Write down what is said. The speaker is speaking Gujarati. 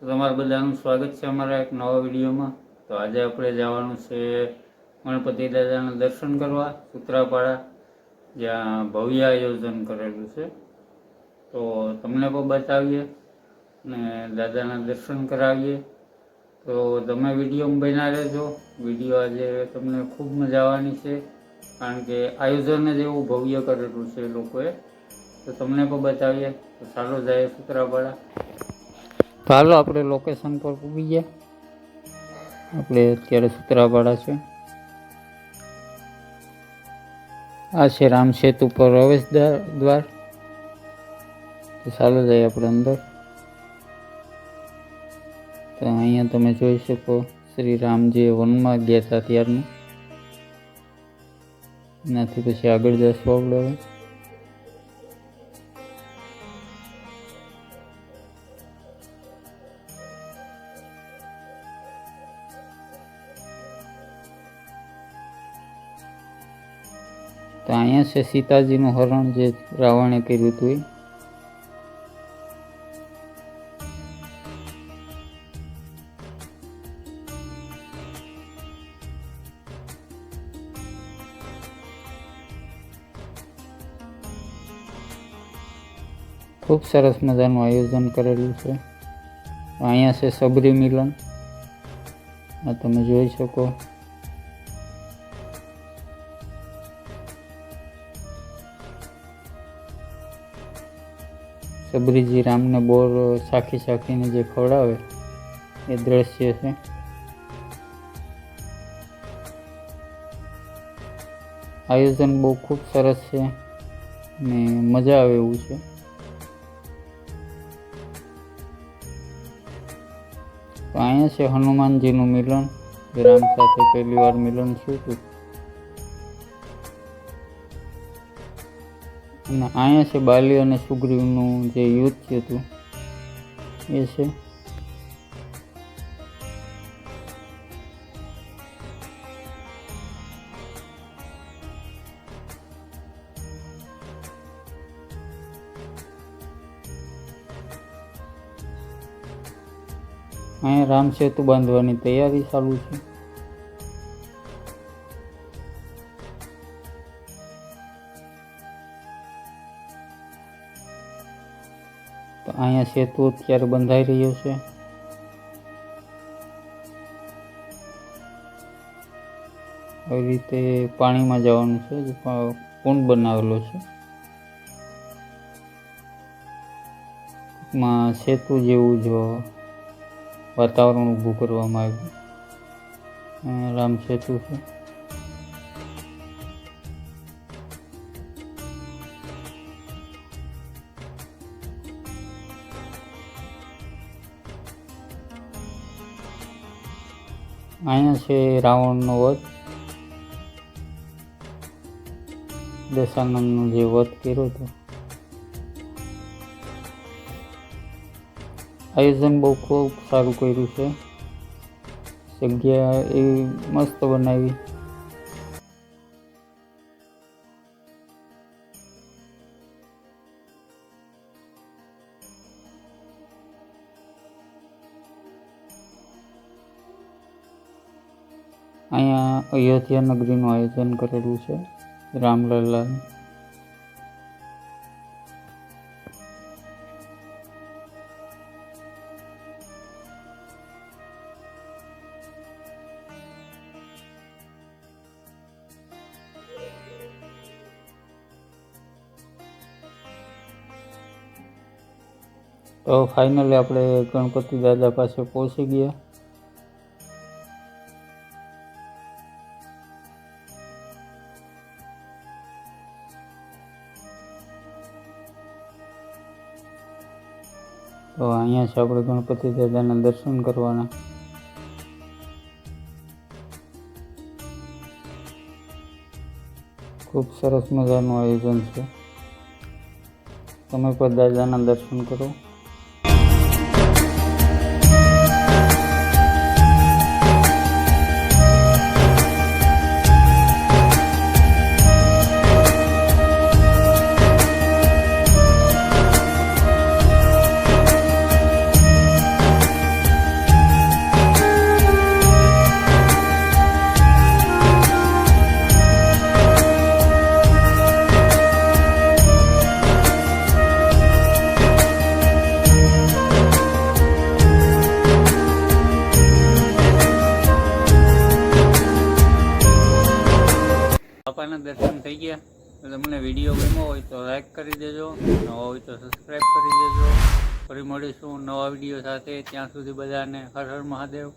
તમારા બધાનું સ્વાગત છે અમારા એક નવા વિડીયોમાં. તો આજે આપણે જવાનું છે ગણપતિ દાદાના દર્શન કરવા, સૂત્રાપાડા, જ્યાં ભવ્ય આયોજન કરેલું છે. તો તમને પણ બતાવીએ અને દાદાના દર્શન કરાવીએ. તો તમે વિડીયોમાં બના રહેજો. વીડિયો આજે તમને ખૂબ મજા આવવાની છે, કારણ કે આયોજન જ એવું ભવ્ય કરેલું છે લોકોએ. તો તમને પણ બતાવીએ. તો ચાલો જાય સૂત્રાપાડા. તો હાલો આપણે લોકેશન પર પૂગી ગયા. આપણે અત્યારે સૂત્રાપાડા છે. આ છે રામ સેતુ પર પ્રવેશ દ્વાર તો ચાલો જઈએ આપણે અંદર. તો અહીંયા તમે જોઈ શકો શ્રી રામજી વનમાં ગયા હતા ત્યારનું. એનાથી પછી આગળ જશું આપણે હવે. તો અહીંયા છે સીતાજીનું હરણ જે રાવણે કર્યું હતું ખૂબ સરસ મજાનું આયોજન કરેલું છે. અહીંયા છે સબરી મિલન આ તમે જોઈ શકો. સબરીજી રામને બોર સાખી સાખીને જે ખવડાવે, એ દ્રશ્ય છે. આયોજન બહુ ખૂબ સરસ છે ને મજા આવે એવું છે. અહીંયા છે હનુમાનજીનું મિલન રામ સાથે પહેલી વાર મિલન શું હતું. અને અહીંયા છે બાલી અને સુગ્રીવનું જે યુદ્ધ થયું હતું. એ છે. અહીંયા રામસેતુ બાંધવાની તૈયારી ચાલુ છે. અહીંયા સેતુ અત્યારે બંધાઈ રહ્યો છે. આવી રીતે પાણીમાં જવાનું છે કુંડ બનાવેલો છે. માં સેતુ જેવું જો વાતાવરણ ઊભું કરવામાં આવ્યું. રામ સેતુ છે. અહીંયા છે રાવણનો વધ. દશાનંદનો જે વધ કર્યો હતો. આયોજન બહુ ખૂબ સારું કર્યું છે. જગ્યા એવી મસ્ત બનાવી. અહીંયા અયોધ્યા નગરીનું આયોજન કરેલું છે. રામલલ્લા. તો ફાઇનલી આપણે ગણપતિ દાદા પાસે પહોંચી ગયા. તો અહીંયા છે આપણે ગણપતિ દાદાના દર્શન કરવાના. ખૂબ સરસ મજાનું આયોજન છે. તમે પણ દાદાના દર્શન કરો. બાપાના થઈ ગયા. તો તમને વીડિયો ગમ્યો હોય તો લાઈક કરી દેજો, નવા હોય તો સબસ્ક્રાઈબ કરી દેજો. ફરી મળીશું નવા વીડિયો સાથે. ત્યાં સુધી બધાને હર હર મહાદેવ.